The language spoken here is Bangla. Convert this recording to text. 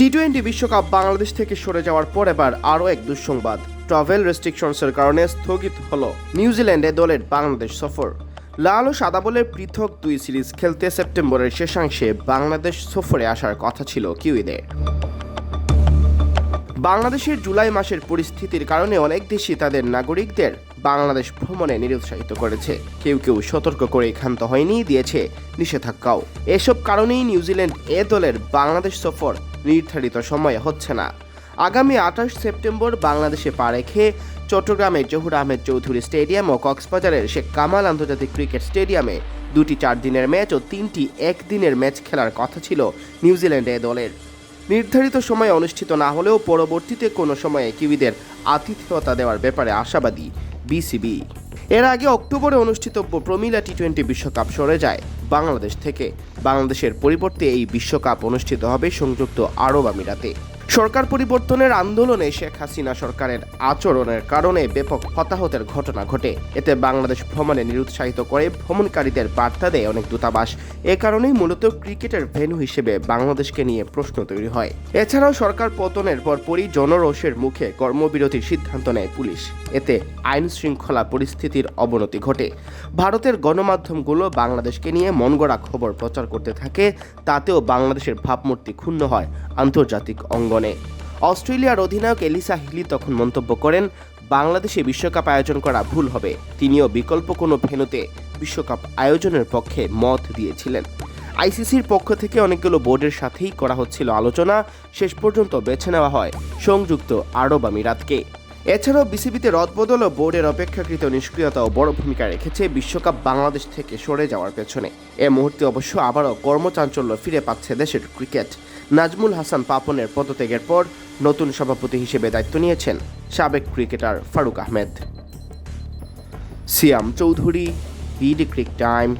টি টোয়েন্টি বিশ্বকাপ বাংলাদেশ থেকে সরে যাওয়ার পর এবার আরও এক দুঃসংবাদ। ট্রাভেল রেস্ট্রিকশনসের কারণে স্থগিত হল নিউজিল্যান্ডে দলের বাংলাদেশ সফর। লাল ও সাদা বলের পৃথক দুই সিরিজ খেলতে সেপ্টেম্বরের শেষাংশে বাংলাদেশ সফরে আসার কথা ছিল কিউইদের। বাংলাদেশের জুলাই মাসের পরিস্থিতির কারণে অনেক দেশই তাদের নাগরিকদের বাংলাদেশ ভ্রমণে নিরুৎসাহিত করেছে। কেউ কেউ সতর্ক করে ক্ষান্ত হয়নি, দিয়েছে নিষেধাজ্ঞাও। এসব কারণেই নিউজিল্যান্ড এ দলের বাংলাদেশ সফর নির্ধারিত সময়ে হচ্ছে না। আগামী আঠাশ সেপ্টেম্বর বাংলাদেশে পা রেখে চট্টগ্রামের জহুর আহমেদ চৌধুরী স্টেডিয়াম ও কক্সবাজারের শেখ কামাল আন্তর্জাতিক ক্রিকেট স্টেডিয়ামে দুটি চার দিনের ম্যাচ ও তিনটি একদিনের ম্যাচ খেলার কথা ছিল নিউজিল্যান্ড দলের। নির্ধারিত সময়ে অনুষ্ঠিত না হলেও পরবর্তীতে কোনো সময়ে কিউইদের আতিথেয়তা দেওয়ার ব্যাপারে আশাবাদী বিসিবি। এর আগে অক্টোবরে অনুষ্ঠিতব্য প্রমিলা টি টোয়েন্টি বিশ্বকাপ সরে যায়। বাংলাদেশ থেকে। বাংলাদেশের পরিবর্তে এই বিশ্বকাপ অনুষ্ঠিত হবে সংযুক্ত আরব আমিরাতে। সরকার পরিবর্তনের আন্দোলনে শেখ হাসিনা সরকারের আচরণের কারণে ব্যাপক হতাহতের ঘটনা ঘটে। এতে বাংলাদেশ ভ্রমণে নিরুৎসাহিত করে ভ্রমণকারীদের বার্তা দেয় অনেক দূতাবাস। এ কারণেই মূলত ক্রিকেটের ভেন্যু হিসেবে বাংলাদেশকে নিয়ে প্রশ্ন তৈরি হয়। এছাড়াও সরকার পতনের পরপরই জনরোষের মুখে কর্মবিরতির সিদ্ধান্ত নেয় পুলিশ। এতে আইন শৃঙ্খলা পরিস্থিতির অবনতি ঘটে। ভারতের গণমাধ্যমগুলো বাংলাদেশকে নিয়ে মনগড়া খবর প্রচার করতে থাকে, তাতেও বাংলাদেশের ভাবমূর্তি ক্ষুণ্ণ হয়। আন্তর্জাতিক অঙ্গনে অস্ট্রেলিয়ার অধিনায়ক এলিসা হিলি তখন মন্তব্য করেন, বাংলাদেশে বিশ্বকাপ আয়োজন করা ভুল হবে। তিনিও বিকল্প কোনো ভেনুতে বিশ্বকাপ আয়োজনের পক্ষে মত দিয়েছিলেন। আইসিসির পক্ষ থেকে অনেকগুলো বোর্ডের সাথেই করা হচ্ছিল আলোচনা। শেষ পর্যন্ত বেছে নেওয়া হয়। সংযুক্ত আরব আমিরাতকে। এছাড়াও বিসিবিতে রদবদল ও বোর্ডের অপেক্ষাকৃত নিষ্ক্রিয়তাও বড় ভূমিকা রেখেছে বিশ্বকাপ বাংলাদেশ থেকে সরে যাওয়ার পেছনে। এ মুহূর্তে অবশ্য আবারও কর্মচাঞ্চল্য ফিরে পাচ্ছে দেশের ক্রিকেট। নাজমুল হাসান পাপনের পদত্যাগের পর নতুন সভাপতি হিসেবে দায়িত্ব নিয়েছেন সাবেক cricketer Faruque Ahmed. Siam Chowdhury BD cric time.